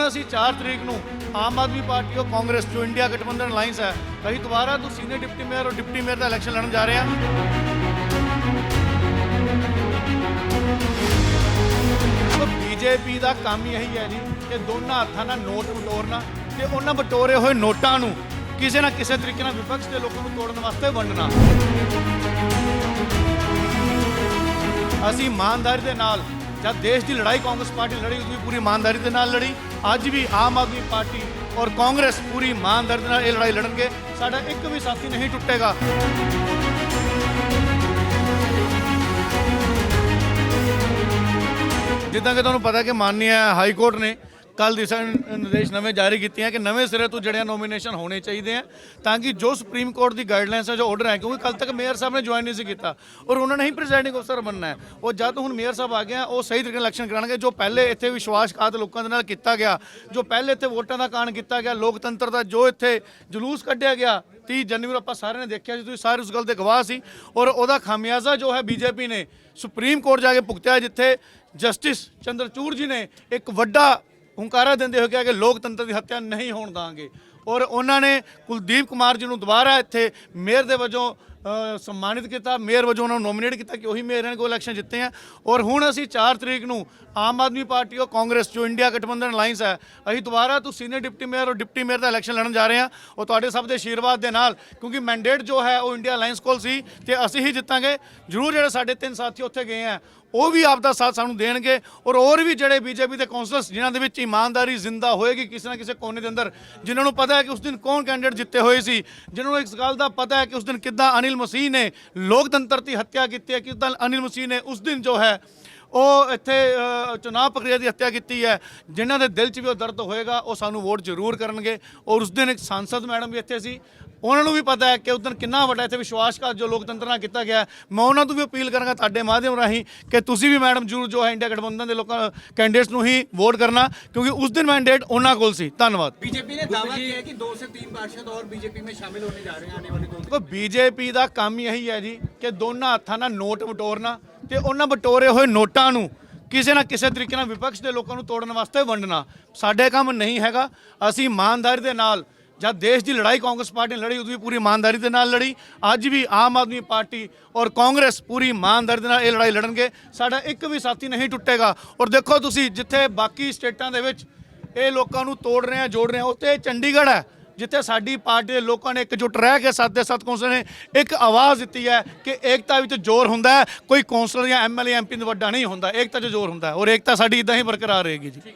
ਹੁਣ ਅਸੀਂ 4 ਤਰੀਕ ਨੂੰ ਆਮ ਆਦਮੀ ਪਾਰਟੀ ਔਰ ਕਾਂਗਰਸ ਜੋ ਇੰਡੀਆ ਗਠਬੰਧਨ ਅਲਾਈਅੰਸ ਹੈ ਕਹੀ ਦੁਬਾਰਾ ਤੋਂ ਸੀਨੀਅਰ ਡਿਪਟੀ ਮੇਅਰ ਔਰ ਡਿਪਟੀ ਮੇਅਰ ਦਾ ਇਲੈਕਸ਼ਨ ਲੜਨ ਜਾ ਰਹੇ ਹਾਂ ਬੀਜੇਪੀ ਦਾ ਕੰਮ ਹੀ ਇਹੀ ਹੈ ਜੀ ਕਿ ਦੋਨਾਂ ਹੱਥਾਂ ਨਾਲ ਨੋਟ ਬਟੋਰਨਾ ਤੇ ਉਹਨਾਂ ਬਟੋਰੇ ਹੋਏ ਨੋਟਾਂ ਨੂੰ ਕਿਸੇ ਨਾ ਕਿਸੇ ਤਰੀਕੇ ਨਾਲ ਵਿਪਕਸ਼ ਦੇ ਲੋਕਾਂ ਨੂੰ ਤੋੜਨ ਵਾਸਤੇ ਵੰਡਣਾ। ਅਸੀਂ ਇਮਾਨਦਾਰੀ ਦੇ ਨਾਲ ਜਦ ਦੇਸ਼ ਦੀ ਲੜਾਈ ਕਾਂਗਰਸ ਪਾਰਟੀ ਲੜੀ ਉਸ ਵੀ ਪੂਰੀ ਇਮਾਨਦਾਰੀ ਦੇ ਨਾਲ ਲੜੀ, ਅੱਜ ਵੀ ਆਮ ਆਦਮੀ ਪਾਰਟੀ ਔਰ ਕਾਂਗਰਸ ਪੂਰੀ ਇਮਾਨਦਾਰੀ ਦੇ ਨਾਲ ਇਹ ਲੜਾਈ ਲੜਨਗੇ। ਸਾਡਾ ਇੱਕ ਵੀ ਸਾਥੀ ਨਹੀਂ ਟੁੱਟੇਗਾ। ਜਿੱਦਾਂ ਕਿ ਤੁਹਾਨੂੰ ਪਤਾ ਕਿ ਮਾਨਨੀय ਹਾਈ ਕੋਰਟ ਨੇ ਕੱਲ ਦਿਸ਼ਾ ਨਿਰਦੇਸ਼ ਨਵੇਂ ਜਾਰੀ ਕੀਤੇ ਹਨ ਕਿ ਨਵੇਂ ਸਿਰੇ ਤੋਂ ਜਿਹੜਿਆ ਨੋਮੀਨੇਸ਼ਨ ਹੋਣੇ ਚਾਹੀਦੇ ਆ, ਤਾਂ ਕਿ ਜੋ ਸੁਪਰੀਮ ਕੋਰਟ ਦੀ ਗਾਈਡਲਾਈਨਸ ਹੈ ਜੋ ਆਰਡਰ ਹੈ ਕਿਉਂਕਿ ਕੱਲ ਤੱਕ ਮੇਅਰ ਸਾਹਿਬ ਨੇ ਜੁਆਇਨ ਨਹੀਂ ਸੀ ਕੀਤਾ, ਔਰ ਉਹਨਾਂ ਨੇ ਹੀ ਪ੍ਰੈਜ਼ਾਈਡਿੰਗ ਅਫਸਰ ਬਣਨਾ ਹੈ। ਉਹ ਜਦ ਹੁਣ ਮੇਅਰ ਸਾਹਿਬ ਆ ਗਿਆ ਉਹ ਸਹੀ ਤਰੀਕੇ ਨਾਲ ਇਲੈਕਸ਼ਨ ਕਰਾਣਗੇ ਜੋ ਪਹਿਲੇ ਇੱਥੇ ਵਿਸ਼ਵਾਸਘਾਤ ਲੋਕਾਂ ਦੇ ਨਾਲ ਕੀਤਾ ਗਿਆ, ਜੋ ਪਹਿਲੇ ਇੱਥੇ ਵੋਟਾਂ ਦਾ ਕਾਣ ਕੀਤਾ ਗਿਆ, ਲੋਕਤੰਤਰ ਦਾ ਜੋ ਇੱਥੇ ਜਲੂਸ ਕੱਢਿਆ ਗਿਆ 30 ਜਨਵਰੀ ਨੂੰ ਆਪਾਂ ਸਾਰਿਆਂ ਨੇ ਦੇਖਿਆ ਸੀ, ਤੁਸੀਂ ਸਾਰੇ ਉਸ ਗੱਲ ਦੇ ਗਵਾਹ ਸੀ, ਔਰ ਉਹਦਾ ਖਾਮਿਆਜ਼ਾ ਜੋ ਹੈ ਬੀਜੇਪੀ ਨੇ ਸੁਪਰੀਮ ਕੋਰਟ ਜਾ ਕੇ ਭੁਗਤਿਆ, ਜਿੱਥੇ ਜਸਟਿਸ ਚੰਦਰਚੂੜ ਜੀ ਨੇ ਇੱਕ ਵੱਡਾ ਹੁੰਕਾਰਾ ਦਿੰਦੇ ਹੋਏ ਕਿਹਾ ਕਿ ਲੋਕਤੰਤਰ ਦੀ ਹੱਤਿਆ ਨਹੀਂ ਹੋਣ ਦਾਂਗੇ। ਔਰ ਉਹਨਾਂ ਨੇ ਕੁਲਦੀਪ ਕੁਮਾਰ ਜੀ ਨੂੰ ਦੁਬਾਰਾ ਇੱਥੇ ਮੇਅਰ ਦੇ ਵਜੋਂ ਸਨਮਾਨਿਤ ਕੀਤਾ, ਮੇਅਰ ਵਜੋਂ ਉਹਨਾਂ ਨੂੰ ਨੋਮੀਨੇਟ ਕੀਤਾ ਕਿ ਉਹੀ ਮੇਅਰ ਨੇ ਕੋ ਇਲੈਕਸ਼ਨ ਜਿੱਤੇ ਆ। ਔਰ ਹੁਣ ਅਸੀਂ 4 ਤਰੀਕ ਨੂੰ ਆਮ ਆਦਮੀ ਪਾਰਟੀ ਔਰ ਕਾਂਗਰਸ, ਜੋ ਇੰਡੀਆ ਗਠਬੰਧਨ ਅਲਾਈਅੰਸ ਹੈ, ਅਸੀਂ ਦੁਬਾਰਾ ਤੋਂ ਸੀਨੀਅਰ ਡਿਪਟੀ ਮੇਅਰ ਔਰ ਡਿਪਟੀ ਮੇਅਰ ਦਾ ਇਲੈਕਸ਼ਨ ਲੜਨ ਜਾ ਰਹੇ ਹਾਂ। ਔਰ ਤੁਹਾਡੇ ਸਭ ਦੇ ਆਸ਼ੀਰਵਾਦ ਦੇ ਨਾਲ, ਕਿਉਂਕਿ ਮੈਂਡੇਟ ਜੋ ਹੈ ਉਹ ਇੰਡੀਆ ਅਲਾਈਅੰਸ ਕੋਲ ਸੀ ਤੇ ਅਸੀਂ ਹੀ ਜਿੱਤਾਂਗੇ। ਜ਼ਰੂਰ ਜਿਹੜੇ ਸਾਡੇ ਤਿੰਨ ਸਾਥੀ ਉੱਥੇ ਗਏ ਆ ਉਹ ਵੀ ਆਪ ਦਾ ਸਾਥ ਸਾਨੂੰ ਦੇਣਗੇ ਔਰ ਹੋਰ ਵੀ ਜਿਹੜੇ ਬੀਜੇਪੀ ਦੇ ਕੌਂਸਲਰਸ ਜਿਨ੍ਹਾਂ ਦੇ ਵਿੱਚ ਇਮਾਨਦਾਰੀ ਜ਼ਿੰਦਾ ਹੋਏਗੀ ਕਿਸੇ ਨਾ ਕਿਸੇ ਕੋਨੇ ਦੇ ਅੰਦਰ ਜਿਨ੍ਹਾਂ ਨੂੰ ਪਤਾ ਹੈ ਕਿ ਉਸ ਦਿਨ ਕੌਣ ਕੈਂਡੀਡੇਟ ਜਿੱਤੇ ਹੋਏ ਸੀ ਜਿਨ੍ਹਾਂ ਨੂੰ ਇਸ ਗੱਲ ਦਾ ਪਤਾ ਹੈ ਕਿ ਉਸ ਦਿਨ ਕਿੱਦਾਂ ਅਨਿਲ ਮਸੀਹ ਨੇ ਲੋਕਤੰਤਰ ਦੀ ਹੱਤਿਆ ਕੀਤੀ ਹੈ ਕਿੱਦਾਂ ਅਨਿਲ ਮਸੀਹ ਨੇ ਉਸ ਦਿਨ ਜੋ ਹੈ ਉਹ ਇੱਥੇ ਅ, ਪ੍ਰਕਿਰਿਆ ਦੀ ਹੱਤਿਆ ਕੀਤੀ ਹੈ ਜਿਨ੍ਹਾਂ ਦੇ ਦਿਲ 'ਚ ਵੀ ਉਹ ਦਰਦ ਹੋਏਗਾ ਉਹ ਸਾਨੂੰ ਵੋਟ ਜ਼ਰੂਰ ਕਰਨਗੇ ਔਰ ਉਸ ਦਿਨ ਇੱਕ ਸੰਸਦ ਮੈਡਮ ਵੀ ਇੱਥੇ ਸੀ ਉਹਨਾਂ ਨੂੰ ਵੀ ਪਤਾ ਹੈ ਕਿ ਉਸ ਦਿਨ ਕਿੰਨਾ ਵੱਡਾ ਇੱਥੇ ਵਿਸ਼ਵਾਸਘਾਤ ਜੋ ਲੋਕਤੰਤਰ ਨਾਲ ਕੀਤਾ ਗਿਆ ਹੈ। ਮੈਂ ਉਹਨਾਂ ਤੋਂ ਵੀ ਅਪੀਲ ਕਰਾਂਗਾ ਤੁਹਾਡੇ ਮਾਧਿਅਮ ਰਾਹੀਂ ਕਿ ਤੁਸੀਂ ਵੀ ਮੈਡਮ ਜ਼ਰੂਰ ਜੋ ਹੈ ਇੰਡੀਆ ਗਠਬੰਧਨ ਦੇ ਲੋਕਾਂ ਕੈਂਡੀਡੇਟਸ ਨੂੰ ਹੀ ਵੋਟ ਕਰਨਾ ਕਿਉਂਕਿ ਉਸ ਦਿਨ ਮੈਂਡੇਟ ਉਹਨਾਂ ਕੋਲ ਸੀ ਧੰਨਵਾਦ बीजेपी ने दावा किया है कि दो से तीन पार्षद और बीजेपी में शामिल होने जा रहे हैं आने वाले दो दिन ਦੇਖੋ ਬੀਜੇਪੀ ਦਾ ਕੰਮ ਹੀ ਇਹੀ ਹੈ ਜੀ ਕਿ ਦੋਨਾਂ ਹੱਥਾਂ ਨਾਲ ਨੋਟ ਬਟੋਰਨਾ ਤੇ ਉਹਨਾਂ ਬਟੋਰੇ ਹੋਏ ਨੋਟਾਂ ਨੂੰ ਕਿਸੇ ਨਾ ਕਿਸੇ ਤਰੀਕੇ ਨਾਲ ਵਿਪਕਸ਼ ਦੇ ਲੋਕਾਂ ਨੂੰ ਤੋੜਨ ਵਾਸਤੇ ਵੰਡਣਾ ਸਾਡੇ ਕੰਮ ਨਹੀਂ ਹੈਗਾ ਅਸੀਂ ਇਮਾਨਦਾਰੀ ਦੇ ਨਾਲ ਜਦ ਦੇਸ਼ ਦੀ ਲੜਾਈ ਕਾਂਗਰਸ ਪਾਰਟੀ ਨੇ ਲੜੀ, ਉਦੋਂ ਵੀ ਪੂਰੀ ਇਮਾਨਦਾਰੀ ਦੇ ਨਾਲ ਲੜੀ, ਅੱਜ ਵੀ ਆਮ ਆਦਮੀ ਪਾਰਟੀ ਔਰ ਕਾਂਗਰਸ ਪੂਰੀ ਇਮਾਨਦਾਰੀ ਦੇ ਨਾਲ ਇਹ ਲੜਾਈ ਲੜਨਗੇ। ਸਾਡਾ ਇੱਕ ਵੀ ਸਾਥੀ ਨਹੀਂ ਟੁੱਟੇਗਾ। ਔਰ ਦੇਖੋ ਤੁਸੀਂ ਜਿੱਥੇ ਬਾਕੀ ਸਟੇਟਾਂ ਦੇ ਵਿੱਚ ਇਹ ਲੋਕਾਂ ਨੂੰ ਤੋੜ ਰਹੇ ਆ, ਜੋੜ ਰਹੇ ਆ, ਉੱਥੇ ਚੰਡੀਗੜ੍ਹ ਹੈ, ਜਿੱਥੇ ਸਾਡੀ ਪਾਰਟੀ ਦੇ ਲੋਕਾਂ ਨੇ ਇਕਜੁੱਟ ਰਹਿ ਕੇ ਸੱਤ ਦੇ ਸੱਤ ਕੌਂਸਲਰ ਨੇ ਇੱਕ ਆਵਾਜ਼ ਦਿੱਤੀ ਹੈ ਕਿ ਏਕਤਾ ਵਿੱਚ ਜ਼ੋਰ ਹੁੰਦਾ ਹੈ। ਕੋਈ ਕੌਂਸਲਰ ਜਾਂ ਐਮਐਲਏ ਐਮਪੀ ਦਾ ਵੱਡਾ ਨਹੀਂ ਹੁੰਦਾ। ਏਕਤਾ 'ਚ ਜ਼ੋਰ ਹੁੰਦਾ ਹੈ ਔਰ ਏਕਤਾ ਸਾਡੀ ਇਦਾਂ ਹੀ ਬਰਕਰਾਰ ਰਹੇਗੀ ਜੀ।